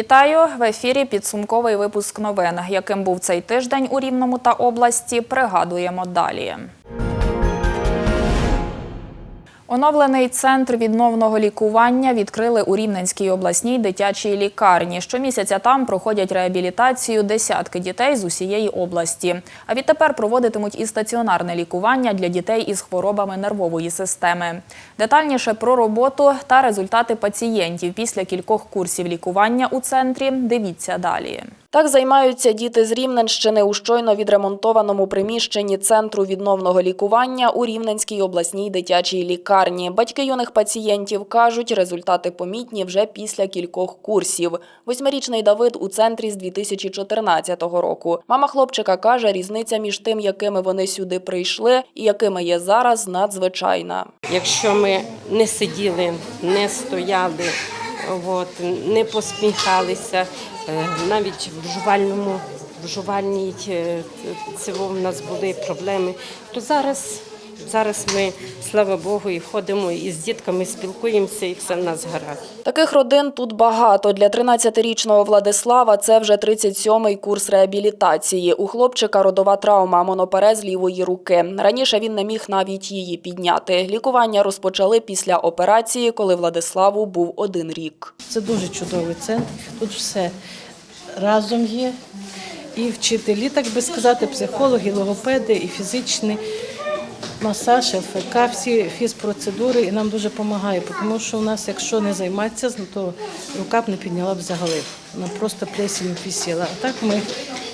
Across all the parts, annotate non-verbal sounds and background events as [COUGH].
Вітаю в ефірі. Підсумковий випуск новин. Яким був цей тиждень у Рівному та області, пригадуємо далі. Оновлений центр відновного лікування відкрили у Рівненській обласній дитячій лікарні. Щомісяця там проходять реабілітацію десятки дітей з усієї області. А відтепер проводитимуть і стаціонарне лікування для дітей із хворобами нервової системи. Детальніше про роботу та результати пацієнтів після кількох курсів лікування у центрі. Дивіться далі. Так займаються діти з Рівненщини у щойно відремонтованому приміщенні центру відновного лікування у Рівненській обласній дитячій лікарні. Батьки юних пацієнтів кажуть, результати помітні вже після кількох курсів. Восьмирічний Давид у центрі з 2014 року. Мама хлопчика каже, різниця між тим, якими вони сюди прийшли, і якими є зараз, надзвичайна. Якщо ми не сиділи, не стояли, от, не посміхалися, навіть в жувальному, в жувальній е, в нас були проблеми, то зараз, зараз ми, слава Богу, і ходимо і з дітками спілкуємося, і все в нас гаразд. Таких родин тут багато. Для 13-річного Владислава це вже 37-й курс реабілітації. У хлопчика родова травма, моноперез лівої руки. Раніше він не міг навіть її підняти. Лікування розпочали після операції, коли Владиславу був один рік. Це дуже чудовий центр. Тут все разом є. І вчителі, так би сказати, психологи, логопеди, і фізичний масаж, ЛФК, всі фізпроцедури, і нам дуже допомагає, тому що у нас, якщо не займатися, то рука б не підняла б взагалі. Вона просто плесінь висіла. А так ми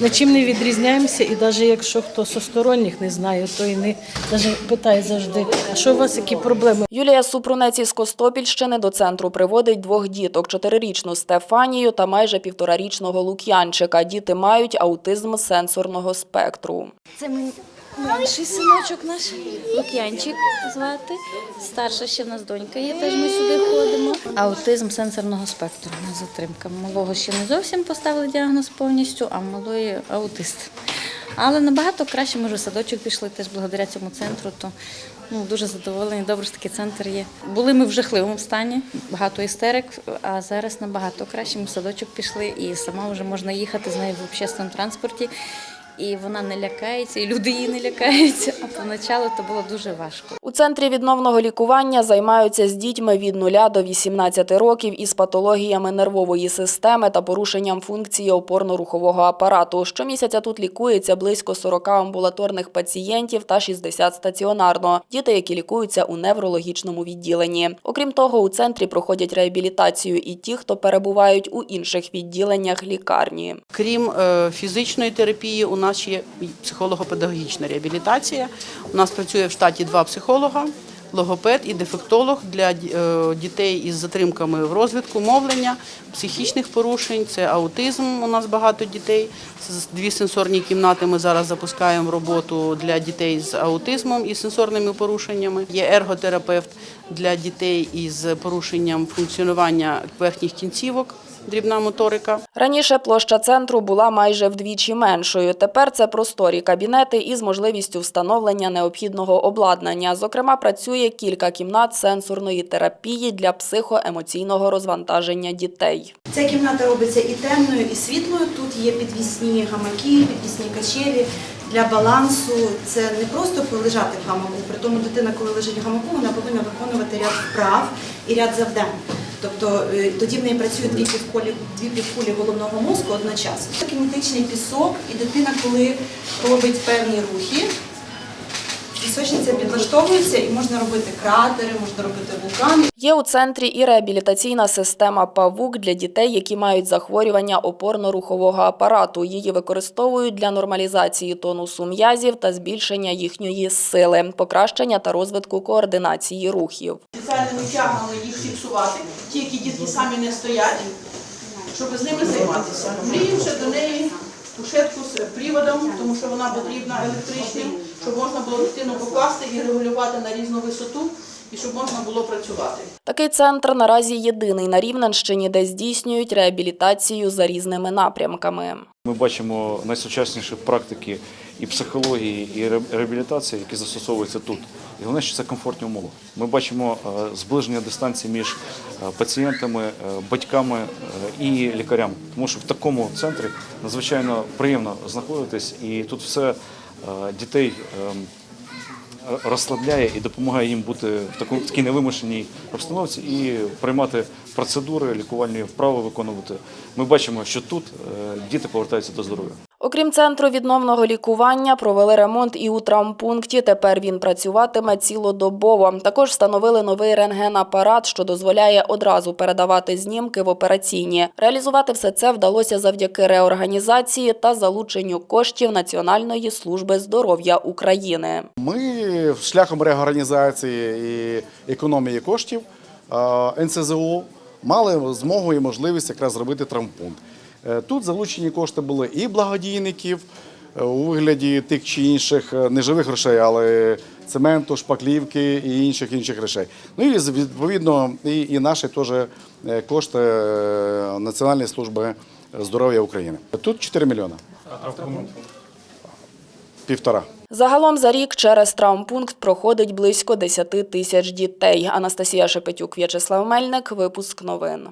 нічим не відрізняємося, і навіть якщо хто зі сторонніх не знає, то і не навіть питає завжди, а що у вас які проблеми? Юлія Супрунець із Костопільщини до центру приводить двох діток: чотирирічну Стефанію та майже півторарічного Лук'янчика. Діти мають аутизм сенсорного спектру. Це мій менший синочок наш, Лук'янчик звати. Старша ще в нас донька є, теж ми сюди ходимо. Аутизм сенсорного спектру, у нас затримка. Малого ще не зовсім поставили діагноз повністю, а малої аутист. Але набагато краще ми вже в садочок пішли теж благодаря цьому центру. То ну, дуже задоволені. Добре, що такий центр є. Були ми в жахливому стані, багато істерик, а зараз набагато краще. Ми в садочок пішли і сама вже можна їхати з нею в общественному транспорті. І вона не лякається, і люди її не лякаються. А поначалу то було дуже важко. У центрі відновного лікування займаються з дітьми від 0 до 18 років із патологіями нервової системи та порушенням функції опорно-рухового апарату. Щомісяця тут лікується близько 40 амбулаторних пацієнтів та 60 стаціонарно. Діти, які лікуються у неврологічному відділенні. Окрім того, у центрі проходять реабілітацію і ті, хто перебувають у інших відділеннях лікарні. Крім е, фізичної терапії, у нас є психолого-педагогічна реабілітація. У нас працює в штаті два психолога, логопед і дефектолог для е, дітей із затримками в розвитку мовлення, психічних порушень. Це аутизм. У нас багато дітей. Дві сенсорні кімнати ми зараз запускаємо роботу для дітей з аутизмом і сенсорними порушеннями. Є ерготерапевт для дітей із порушенням функціонування верхніх кінцівок. Дрібна моторика. Раніше площа центру була майже вдвічі меншою. Тепер це просторі кабінети із можливістю встановлення необхідного обладнання. Зокрема, працює кілька кімнат сенсорної терапії для психоемоційного розвантаження дітей. Ця кімната робиться і темною, і світлою. Тут є підвісні гамаки, підвісні качелі для балансу. Це не просто полежати в гамаку. При тому дитина, коли лежить в гамаку, вона повинна виконувати ряд вправ і ряд завдань. Тобто е, тоді в неї працюють дві півкулі, дві півкулі головного мозку одночасно. Це кінетичний пісок, і дитина, коли робить певні рухи, пісочниця підлаштовується і можна робити кратери, можна робити вулкани. Є у центрі і реабілітаційна система ПАВУК для дітей, які мають захворювання опорно-рухового апарату. Її використовують для нормалізації тонусу м'язів та збільшення їхньої сили, покращення та розвитку координації рухів. спеціальними тягами їх фіксувати, ті, які дітки самі не стоять, щоб з ними займатися. Мріємо ще до неї кушетку з приводом, тому що вона потрібна електричним, щоб можна було дитину покласти і регулювати на різну висоту і щоб можна було працювати. Такий центр наразі єдиний на Рівненщині, де здійснюють реабілітацію за різними напрямками. Ми бачимо найсучасніші практики і психології, і ре- реабілітації, які застосовуються тут. І головне, що це комфортні умови. Ми бачимо е, зближення дистанції між е, пацієнтами, е, батьками і лікарями. Тому що в такому центрі надзвичайно приємно знаходитись, і тут все дітей. ем, розслабляє і допомагає їм бути в такій невимушеній обстановці і приймати процедури, лікувальні вправи виконувати. Ми бачимо, що тут діти повертаються до здоров'я. Окрім центру відновного лікування, провели ремонт і у травмпункті. Тепер він працюватиме цілодобово. Також встановили новий рентгенапарат, що дозволяє одразу передавати знімки в операційні. Реалізувати все це вдалося завдяки реорганізації та залученню коштів Національної служби здоров'я України. Ми шляхом реорганізації і економії коштів е, НСЗО мали змогу і можливість якраз зробити травмпункт. Е, Тут залучені кошти були і благодійників е, у вигляді тих чи інших е, не живих грошей, але цементу, шпаклівки і інших інших речей. Ну і відповідно і, і наші теж кошти Національної служби здоров'я України. Тут 4 мільйони. Півтора. Загалом за рік через травмпункт проходить близько 10 тисяч дітей. Анастасія Шепетюк, В'ячеслав Мельник. Випуск новин.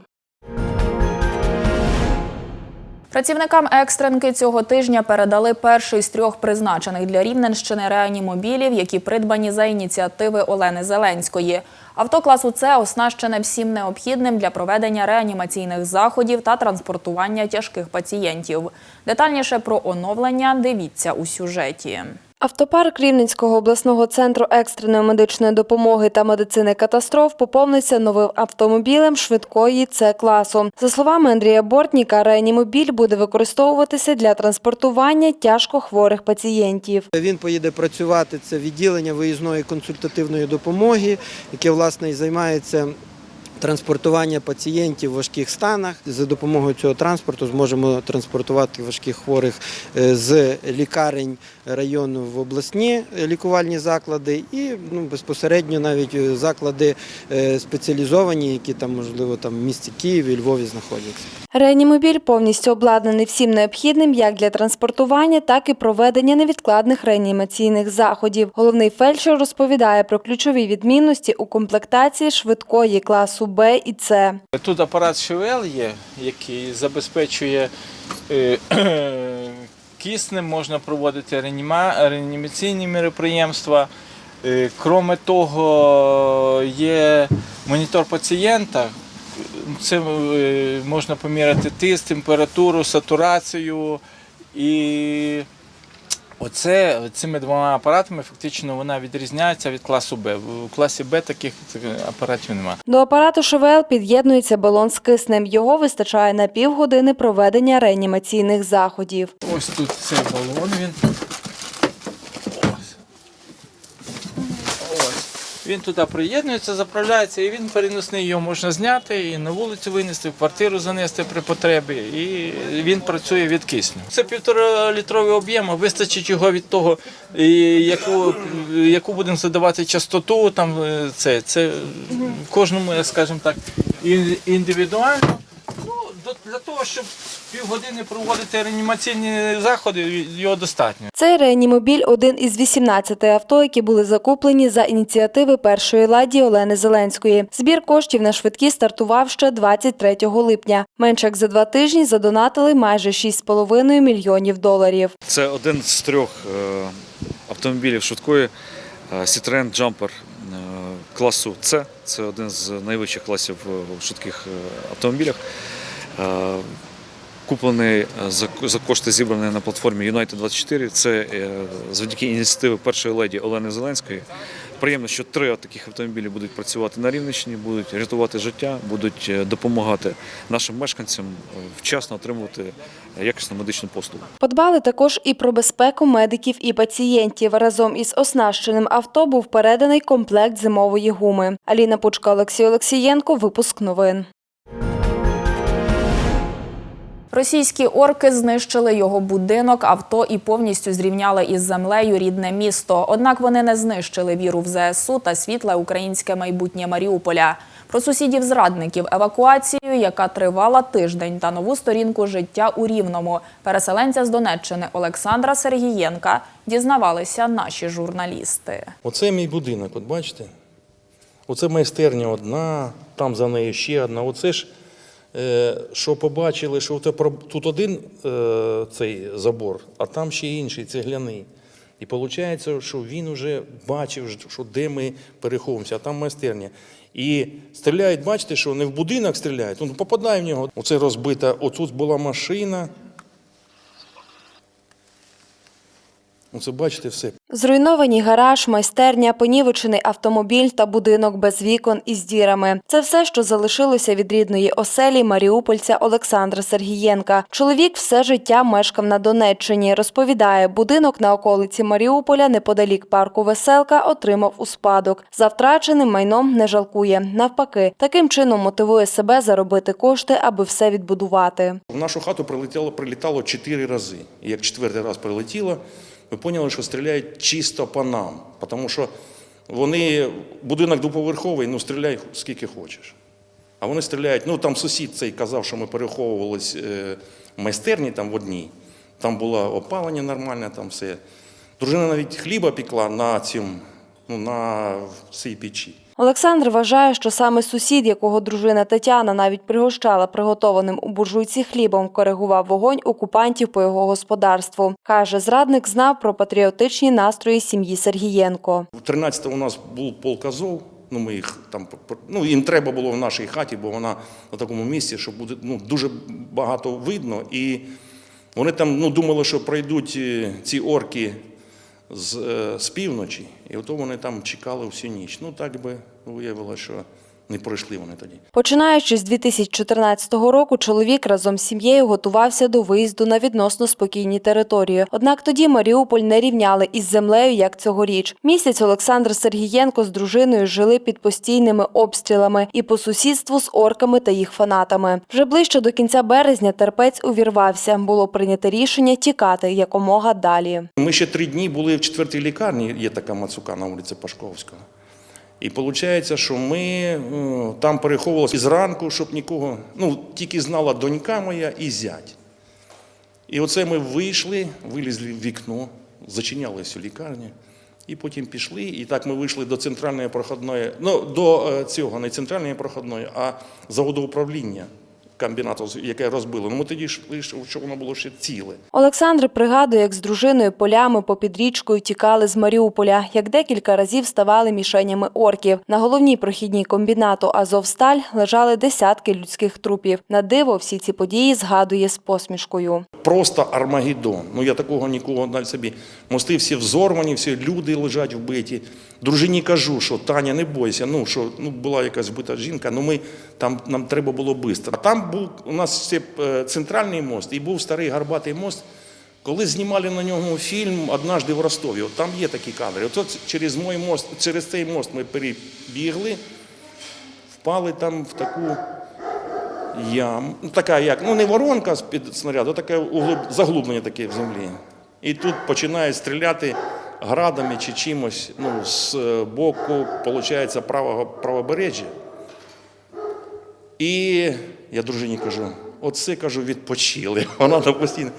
Працівникам екстренки цього тижня передали перший з трьох призначених для Рівненщини реанімобілів, які придбані за ініціативи Олени Зеленської. Авто класу С оснащене всім необхідним для проведення реанімаційних заходів та транспортування тяжких пацієнтів. Детальніше про оновлення дивіться у сюжеті. Автопарк Рівненського обласного центру екстреної медичної допомоги та медицини катастроф поповниться новим автомобілем швидкої С-класу. За словами Андрія Бортніка, реанімобіль буде використовуватися для транспортування тяжко хворих пацієнтів. Він поїде працювати це відділення виїзної консультативної допомоги, яке власне і займається. Транспортування пацієнтів в важких станах за допомогою цього транспорту зможемо транспортувати важких хворих е, з лікарень району в обласні лікувальні заклади і ну, безпосередньо навіть е, заклади е, спеціалізовані, які там можливо там в місті Києві, Львові знаходяться. Реанімобіль повністю обладнаний всім необхідним як для транспортування, так і проведення невідкладних реанімаційних заходів. Головний фельдшер розповідає про ключові відмінності у комплектації швидкої класу Б і С. Тут апарат ШВЛ є, який забезпечує е, [CLEARS THROAT] киснем, можна проводити реаніма, реанімаційні мероприємства. Е, Кроме того, є монітор пацієнта. Це е, можна поміряти тиск, температуру, сатурацію. І оце, цими двома апаратами фактично вона відрізняється від класу Б. У класі Б таких апаратів немає. До апарату ШВЛ під'єднується балон з киснем. Його вистачає на півгодини проведення реанімаційних заходів. Ось тут цей балон він. Ось. Ось. Він туди приєднується, заправляється, і він переносний, його можна зняти і на вулицю винести, в квартиру занести при потребі. І він працює від кисню. Це півтора літровий об'єм, а вистачить його від того, яку, яку будемо задавати частоту. Там е, це, це в кожному, скажімо так, індивідуально. Того, щоб півгодини проводити реанімаційні заходи, його достатньо. Цей реанімобіль – один із 18 авто, які були закуплені за ініціативи першої ладі Олени Зеленської. Збір коштів на швидкі стартував ще 23 липня. Менше як за два тижні задонатили майже 6,5 мільйонів доларів. Це один з трьох е, автомобілів швидкої е, Citroen Jumper е, класу С. Це один з найвищих класів в швидких автомобілях. Е, Куплений е, за, кошти зібрані на платформі United 24. Це е, завдяки ініціативи першої леді Олени Зеленської. Приємно, що три таких автомобілі будуть працювати на Рівненщині, будуть рятувати життя, будуть допомагати нашим мешканцям вчасно отримувати якісну медичну послугу. Подбали також і про безпеку медиків і пацієнтів. Разом із оснащеним авто був переданий комплект зимової гуми. Аліна Пучка, Олексій Олексієнко. Випуск новин. Російські орки знищили його будинок, авто і повністю зрівняли із землею рідне місто. Однак вони не знищили віру в ЗСУ та світле українське майбутнє Маріуполя. Про сусідів зрадників, евакуацію, яка тривала тиждень, та нову сторінку життя у Рівному. Переселенця з Донеччини Олександра Сергієнка дізнавалися наші журналісти. Оце мій будинок, от бачите? Оце майстерня одна, там за нею ще одна. Оце ж, що побачили, що тут один е, цей забор, а там ще інший, цегляний. І виходить, що він вже бачив, що де ми переховуємося, а там майстерня. І стріляють, бачите, що не в будинок стріляють, ну попадає в нього. Оце розбита, отут була машина. Оце бачите все. Зруйновані гараж, майстерня, понівечений автомобіль та будинок без вікон із дірами. Це все, що залишилося від рідної оселі маріупольця Олександра Сергієнка. Чоловік все життя мешкав на Донеччині. Розповідає, будинок на околиці Маріуполя неподалік парку Веселка отримав у спадок. За втраченим майном не жалкує. Навпаки, таким чином мотивує себе заробити кошти, аби все відбудувати. В нашу хату прилетіло, прилітало чотири рази. І як четвертий раз прилетіло, ми поняли, що стріляють чисто по нам. Тому що вони, будинок двоповерховий, ну стріляй скільки хочеш. А вони стріляють, ну там сусід цей казав, що ми переховувались е, в майстерні там в одній. Там було опалення нормальне, там все. Дружина навіть хліба пікла на цім, ну, на цій печі. Олександр вважає, що саме сусід, якого дружина Тетяна навіть пригощала приготованим у буржуйці хлібом, коригував вогонь окупантів по його господарству. Каже, зрадник знав про патріотичні настрої сім'ї Сергієнко. В 13 у нас був полк Азов, ну ми їх там ну їм треба було в нашій хаті, бо вона на такому місці, що буде ну, дуже багато видно. І вони там ну, думали, що пройдуть е, ці орки з, е, з півночі, і ото вони там чекали всю ніч. Ну так би виявилося, що не пройшли вони тоді. Починаючи з 2014 року, чоловік разом з сім'єю готувався до виїзду на відносно спокійні території. Однак тоді Маріуполь не рівняли із землею, як цьогоріч. Місяць Олександр Сергієнко з дружиною жили під постійними обстрілами і по сусідству з орками та їх фанатами. Вже ближче до кінця березня терпець увірвався. Було прийнято рішення тікати якомога далі. Ми ще три дні були в четвертій лікарні, є така Мацука на вулиці Пашковського. І виходить, що ми е, там переховувалися зранку, щоб нікого, ну, тільки знала донька моя і зять. І оце ми вийшли, вилізли в вікно, зачинялися у лікарні, і потім пішли. І так ми вийшли до центральної проходної, ну, до е, цього, не центральної проходної, а заводоуправління комбінату, яке розбили. Ну, ми тоді йшли, що воно було ще ціле. Олександр пригадує, як з дружиною полями попід річкою тікали з Маріуполя, як декілька разів ставали мішенями орків. На головній прохідній комбінату Азовсталь лежали десятки людських трупів. На диво всі ці події згадує з посмішкою. Просто Армагеддон. Ну я такого нікого навіть собі. Мости всі взорвані, всі люди лежать вбиті. Дружині кажу, що Таня, не бойся. Ну що ну була якась вбита жінка, ну ми там нам треба було швидко. А там був у нас ще е, центральний мост і був старий гарбатий мост. Коли знімали на ньому фільм Однажди в Ростові, от там є такі кадри. От, через мой мост, через цей мост ми перебігли, впали там в таку ям, ну така як, ну не воронка з-під снаряду, а таке заглублення таке в землі. І тут починають стріляти градами чи чимось, ну, з е, боку, виходить, правого правобережжя. І я дружині кажу, оце кажу, відпочили. [LAUGHS] Вона там постійно.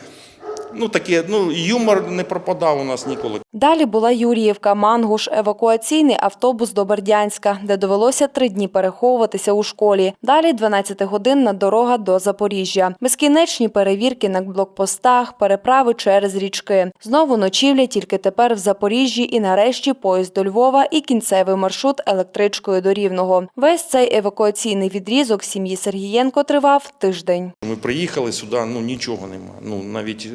Ну, таке, ну, юмор не пропадав у нас ніколи. Далі була Юріївка, Мангуш, евакуаційний автобус до Бердянська, де довелося три дні переховуватися у школі. Далі 12-годинна дорога до Запоріжжя. Безкінечні перевірки на блокпостах, переправи через річки. Знову ночівля тільки тепер в Запоріжжі і нарешті поїзд до Львова і кінцевий маршрут електричкою до Рівного. Весь цей евакуаційний відрізок сім'ї Сергієнко тривав тиждень. Ми приїхали сюди, ну нічого нема. Ну навіть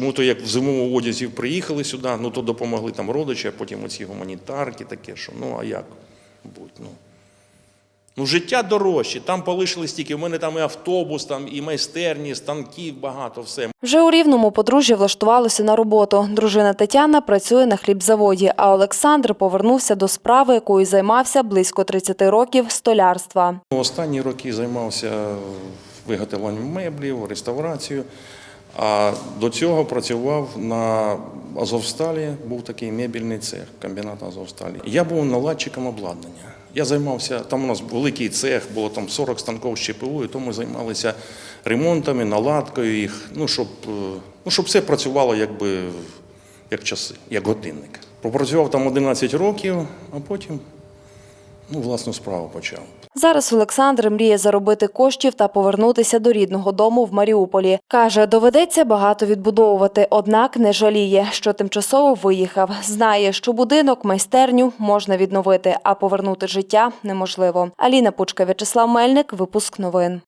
ми то як в зимовому одязі приїхали сюди, ну то допомогли там родичі, а потім оці гуманітарки таке, що ну а як будь, ну. Ну, життя дорожче, там полишились тільки, в мене там і автобус, там і майстерні, станків багато, все. Вже у Рівному подружжя влаштувалося на роботу. Дружина Тетяна працює на хлібзаводі, а Олександр повернувся до справи, якою займався близько 30 років – столярства. Останні роки займався виготовленням меблів, реставрацію. А до цього працював на Азовсталі, був такий мебільний цех, комбінат Азовсталі. Я був наладчиком обладнання. Я займався, там у нас великий цех, було там 40 станків з ЧПУ, і то ми займалися ремонтами, наладкою їх, ну, щоб, е, ну, щоб все працювало якби як часи, як годинник. Попрацював там 11 років, а потім ну, власну справу почав. Зараз Олександр мріє заробити коштів та повернутися до рідного дому в Маріуполі. Каже, доведеться багато відбудовувати, однак не жаліє, що тимчасово виїхав. Знає, що будинок, майстерню можна відновити, а повернути життя неможливо. Аліна Пучка, В'ячеслав Мельник, випуск новин.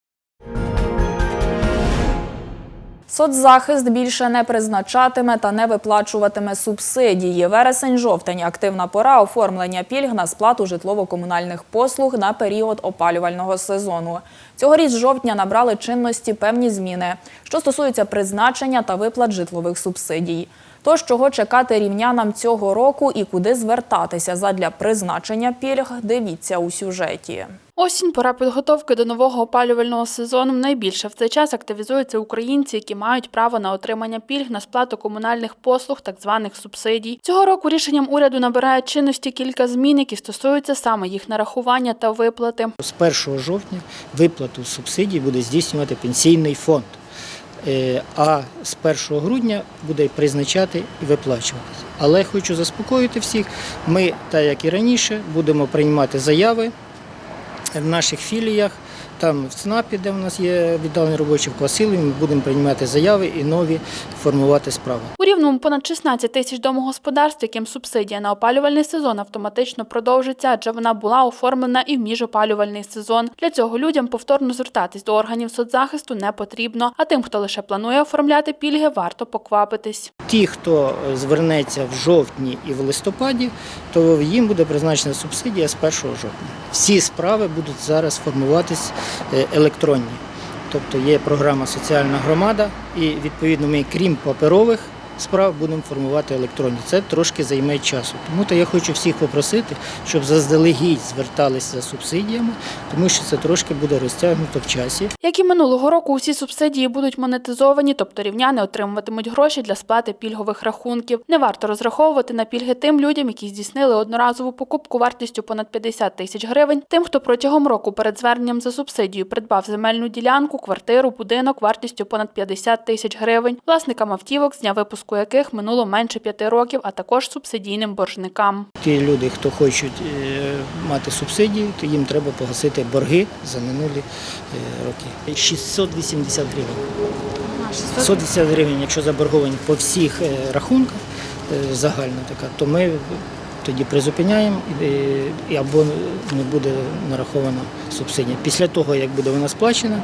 Соцзахист більше не призначатиме та не виплачуватиме субсидії. Вересень-жовтень – активна пора оформлення пільг на сплату житлово-комунальних послуг на період опалювального сезону. Цьогоріч жовтня набрали чинності певні зміни, що стосуються призначення та виплат житлових субсидій. Тож, чого чекати рівнянам цього року і куди звертатися задля призначення пільг, дивіться у сюжеті. Осінь пора підготовки до нового опалювального сезону. Найбільше в цей час активізуються українці, які мають право на отримання пільг на сплату комунальних послуг, так званих субсидій. Цього року рішенням уряду набирає чинності кілька змін, які стосуються саме їх нарахування та виплати. З 1 жовтня виплату субсидій буде здійснювати пенсійний фонд, а з 1 грудня буде призначати і виплачуватися. Але хочу заспокоїти всіх, ми, так як і раніше, будемо приймати заяви в наших філіях. Там в ЦНАПі, де в нас є віддалений робочий в Квасилові, ми будемо приймати заяви і нові формувати справи. У Рівному понад 16 тисяч домогосподарств, яким субсидія на опалювальний сезон автоматично продовжиться, адже вона була оформлена і в міжопалювальний сезон. Для цього людям повторно звертатись до органів соцзахисту не потрібно. А тим, хто лише планує оформляти пільги, варто поквапитись. Ті, хто звернеться в жовтні і в листопаді, то їм буде призначена субсидія з 1 жовтня. Всі справи будуть зараз формуватись електронні. Тобто є програма Соціальна громада, і відповідно ми, крім паперових справ, будемо формувати електронні. Це трошки займе часу. Тому то я хочу всіх попросити, щоб заздалегідь зверталися за субсидіями, тому що це трошки буде розтягнуто в часі. Як і минулого року, усі субсидії будуть монетизовані, тобто рівняни отримуватимуть гроші для сплати пільгових рахунків. Не варто розраховувати на пільги тим людям, які здійснили одноразову покупку вартістю понад 50 тисяч гривень, тим, хто протягом року перед зверненням за субсидію придбав земельну ділянку, квартиру, будинок вартістю понад 50 тисяч гривень, власникам автівок, з дня випуску яких минуло менше п'яти років, а також субсидійним боржникам. Ті люди, хто хочуть е, мати субсидії, то їм треба погасити борги за минулі е, роки. 680 гривень. 680 гривень, якщо заборговані по всіх е, рахунках, загальна така, то ми тоді призупиняємо і або не буде нарахована субсидія. Після того, як буде вона сплачена,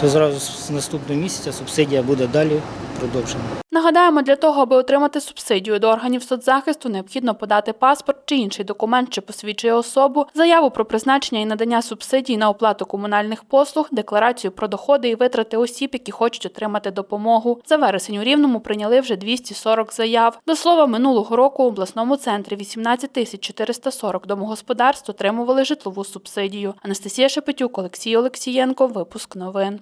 то зразу з наступного місяця субсидія буде далі продовжена. Нагадаємо, для того, аби отримати субсидію до органів соцзахисту, необхідно подати паспорт чи інший документ, що посвідчує особу, заяву про призначення і надання субсидій на оплату комунальних послуг, декларацію про доходи і витрати осіб, які хочуть отримати допомогу. За вересень у Рівному прийняли вже 240 заяв. До слова, минулого року у обласному центрі 18 тисяч 440 домогосподарств отримували житлову субсидію. Анастасія Шепетюк, Олексій Олексієнко. Випуск новин.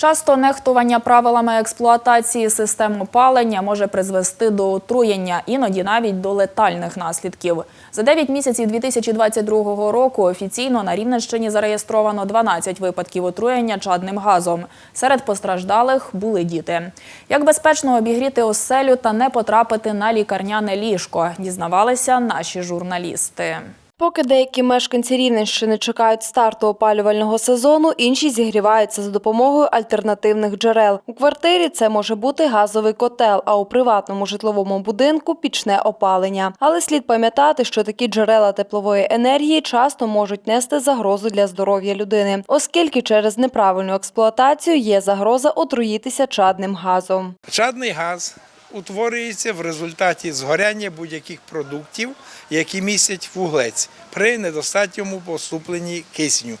Часто нехтування правилами експлуатації систем опалення може призвести до отруєння, іноді навіть до летальних наслідків. За 9 місяців 2022 року офіційно на Рівненщині зареєстровано 12 випадків отруєння чадним газом. Серед постраждалих були діти. Як безпечно обігріти оселю та не потрапити на лікарняне ліжко, дізнавалися наші журналісти. Поки деякі мешканці Рівненщини чекають старту опалювального сезону, інші зігріваються за допомогою альтернативних джерел. У квартирі це може бути газовий котел, а у приватному житловому будинку пічне опалення. Але слід пам'ятати, що такі джерела теплової енергії часто можуть нести загрозу для здоров'я людини, оскільки через неправильну експлуатацію є загроза отруїтися чадним газом. Чадний газ утворюється в результаті згоряння будь-яких продуктів, які містять вуглець при недостатньому поступленні кисню.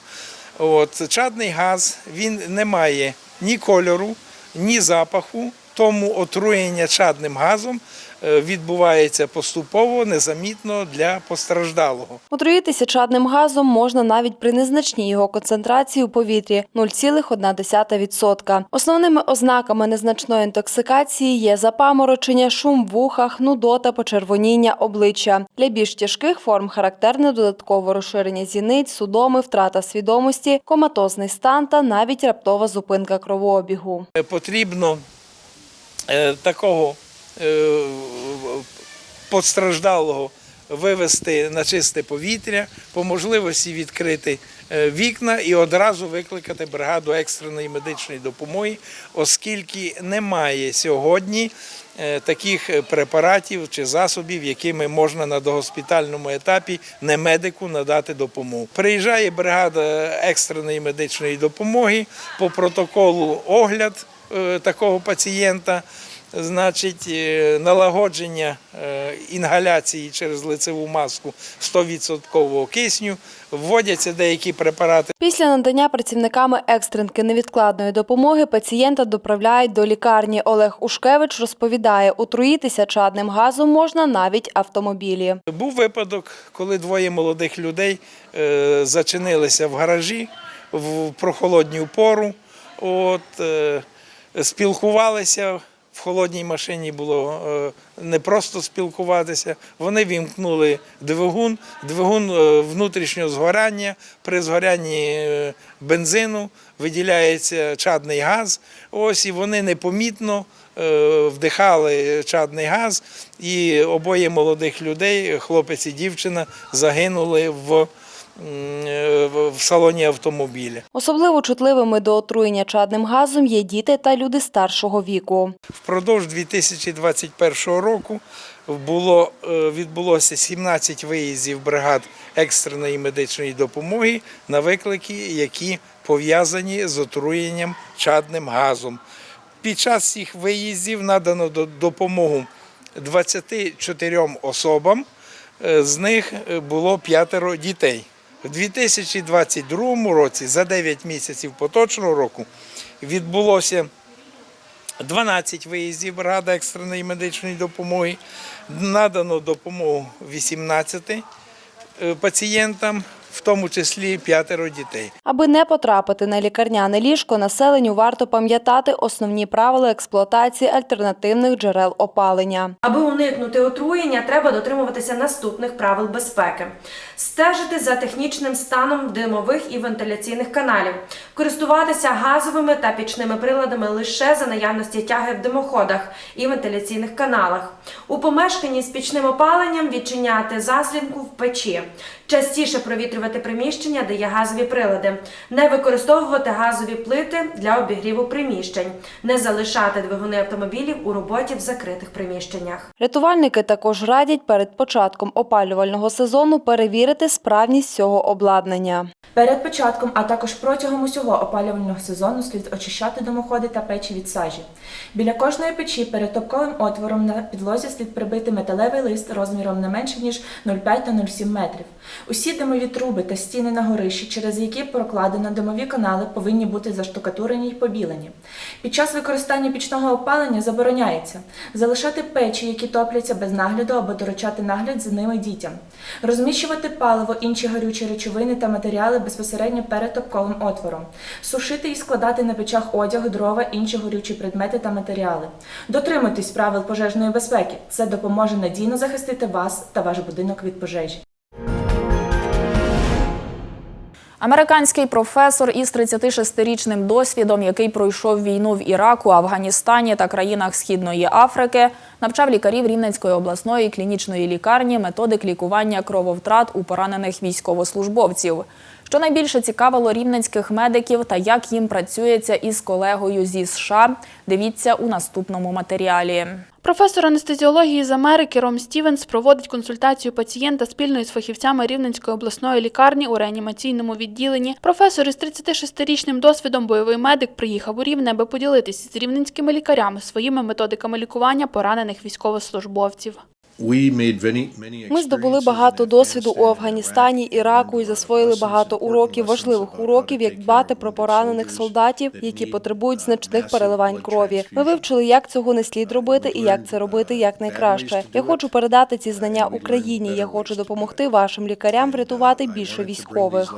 От, чадний газ він не має ні кольору, ні запаху, тому отруєння чадним газом відбувається поступово, незамітно для постраждалого. Отруїтися чадним газом можна навіть при незначній його концентрації у повітрі 0,1%. Основними ознаками незначної інтоксикації є запаморочення, шум в вухах, нудота, почервоніння обличчя. Для більш тяжких форм характерне додаткове розширення зіниць, судоми, втрата свідомості, коматозний стан та навіть раптова зупинка кровообігу. Е, Потрібно е, такого е, постраждалого вивести на чисте повітря, по можливості відкрити е, вікна і одразу викликати бригаду екстреної медичної допомоги, оскільки немає сьогодні е, таких е, препаратів чи засобів, якими можна на догоспітальному етапі не медику надати допомогу. Приїжджає бригада екстреної медичної допомоги по протоколу огляд е, такого пацієнта. Значить, е, налагодження е, інгаляції через лицеву маску 100% кисню, вводяться деякі препарати. Після надання працівниками екстренки невідкладної допомоги пацієнта доправляють до лікарні. Олег Ушкевич розповідає, отруїтися чадним газом можна навіть автомобілі. Був випадок, коли двоє молодих людей е, зачинилися в гаражі в прохолодню пору. От, спілкувалися. В холодній машині було е, не просто спілкуватися. Вони вімкнули двигун, двигун е, внутрішнього згорання. При згорянні е, бензину виділяється чадний газ. Ось і вони непомітно вдихали чадний газ, і обоє молодих людей, хлопець і дівчина, загинули в, в- в салоні автомобіля. Особливо чутливими до отруєння чадним газом є діти та люди старшого віку. Впродовж 2021 року було, е, відбулося 17 виїздів бригад екстреної медичної допомоги на виклики, які пов'язані з отруєнням чадним газом. Під час цих виїздів надано до- допомогу 24 особам, е, з них е, було п'ятеро дітей. У 2022 році, за 9 місяців поточного року, відбулося 12 виїздів бригади екстреної медичної допомоги. Надано допомогу 18 е, пацієнтам, в тому числі п'ятеро дітей. Аби не потрапити на лікарняне ліжко, населенню варто пам'ятати основні правила експлуатації альтернативних джерел опалення. Аби уникнути отруєння, треба дотримуватися наступних правил безпеки: стежити за технічним станом димових і вентиляційних каналів, користуватися газовими та пічними приладами лише за наявності тяги в димоходах і вентиляційних каналах. У помешканні з пічним опаленням відчиняти заслінку в печі, частіше провітрювати приміщення, де є газові прилади, не використовувати газові плити для обігріву приміщень, не залишати двигуни автомобілів у роботі в закритих приміщеннях. Рятувальники також радять перед початком опалювального сезону перевірити справність цього обладнання. Перед початком, а також протягом усього опалювального сезону слід очищати димоходи та печі від сажі. Біля кожної печі перед топковим отвором на підлозі слід прибити металевий лист розміром не менше ніж 0,5 та 0,7 метрів. Усі димові труби та стіни на горищі, через які прокладено димові канали, повинні бути заштукатурені й побілені. Під час використання пічного опалення забороняється залишати печі, які топляться без нагляду або доручати нагляд за ними дітям, розміщувати паливо, інші горючі речовини та матеріали безпосередньо перед топковим отвором, сушити і складати на печах одяг, дрова, інші горючі предмети та матеріали. Дотримуйтесь правил пожежної безпеки. Це допоможе надійно захистити вас та ваш будинок від пожежі. Американський професор із 36-річним досвідом, який пройшов війну в Іраку, Афганістані та країнах Східної Африки, навчав лікарів Рівненської обласної клінічної лікарні методик лікування крововтрат у поранених військовослужбовців. Що найбільше цікавило рівненських медиків та як їм працюється із колегою зі США, дивіться у наступному матеріалі. Професор анестезіології з Америки Ром Стівенс проводить консультацію пацієнта спільно із фахівцями Рівненської обласної лікарні у реанімаційному відділенні. Професор із 36-річним досвідом бойовий медик приїхав у Рівне, аби поділитися з рівненськими лікарями своїми методиками лікування поранених військовослужбовців. Ми здобули багато досвіду у Афганістані, Іраку і засвоїли багато уроків, важливих уроків, як дбати про поранених солдатів, які потребують значних переливань крові. Ми вивчили, як цього не слід робити і як це робити якнайкраще. Я хочу передати ці знання Україні. Я хочу допомогти вашим лікарям врятувати більше військових.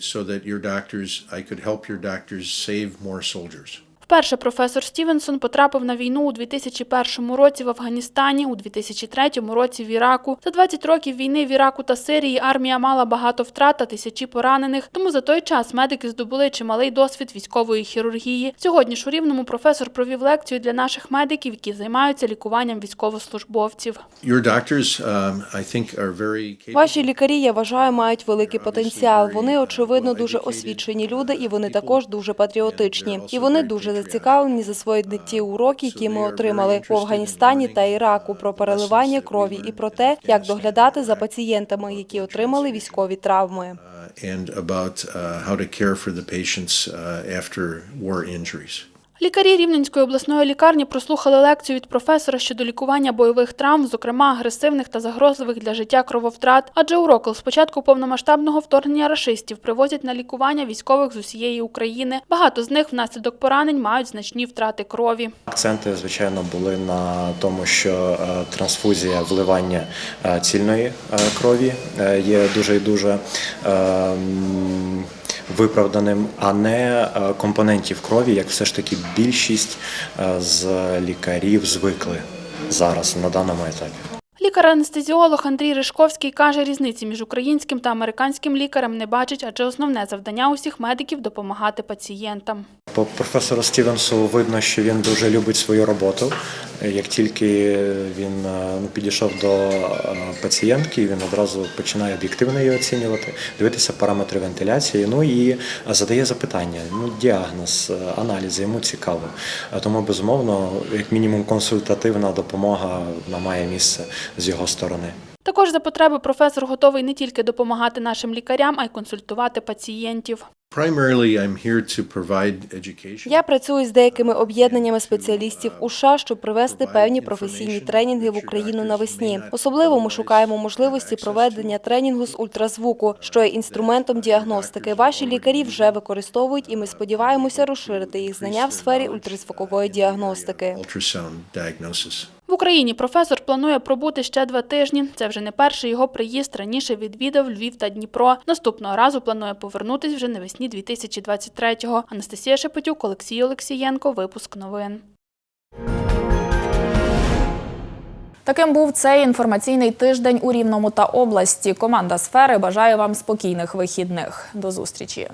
So that your doctors, I could help your doctors save more soldiers. Вперше професор Стівенсон потрапив на війну у 2001 році в Афганістані, у 2003 році в Іраку. За 20 років війни в Іраку та Сирії армія мала багато втрат та тисячі поранених. Тому за той час медики здобули чималий досвід військової хірургії. Сьогодні ж у Рівному професор провів лекцію для наших медиків, які займаються лікуванням військовослужбовців. Um. Ваші лікарі, я вважаю, мають великий потенціал. Вони очевидно дуже освічені люди, і вони також дуже патріотичні. І вони дуже зацікавлені засвоїти ті уроки, які ми отримали в Афганістані та Іраку про переливання крові і про те, як доглядати за пацієнтами, які отримали військові травми. and about uh, how to care for the patients uh, after war injuries. Лікарі Рівненської обласної лікарні прослухали лекцію від професора щодо лікування бойових травм, зокрема агресивних та загрозливих для життя крововтрат. Адже у Рокл з повномасштабного вторгнення рашистів привозять на лікування військових з усієї України. Багато з них внаслідок поранень мають значні втрати крові. Акценти, звичайно, були на тому, що е, трансфузія вливання е, цільної е, крові є дуже і дуже виправданим, а не е, компонентів крові, як все ж таки більшість е, з лікарів звикли зараз на даному етапі. Лікар-анестезіолог Андрій Ришковський каже, різниці між українським та американським лікарем не бачить, адже основне завдання усіх медиків допомагати пацієнтам. По професору Стівенсу видно, що він дуже любить свою роботу. Як тільки він е, ну, підійшов до е, пацієнтки, він одразу починає об'єктивно її оцінювати, дивитися параметри вентиляції, ну і задає запитання, ну, діагноз, е, аналізи, йому цікаво. Тому, безумовно, як мінімум, консультативна допомога вона має місце з його сторони. Також за потреби професор готовий не тільки допомагати нашим лікарям, а й консультувати пацієнтів. Я працюю з деякими об'єднаннями спеціалістів у США, щоб привести певні професійні тренінги в Україну навесні. Особливо ми шукаємо можливості проведення тренінгу з ультразвуку, що є інструментом діагностики. Ваші лікарі вже використовують, і ми сподіваємося розширити їх знання в сфері ультразвукової діагностики. В Україні професор планує пробути ще два тижні. Це вже не перший його приїзд. Раніше відвідав Львів та Дніпро. Наступного разу планує повернутись вже навесні 2023-го. Анастасія Шепетюк, Олексій Олексієнко. Випуск новин. Таким був цей інформаційний тиждень у Рівному та області. Команда сфери бажає вам спокійних вихідних. До зустрічі.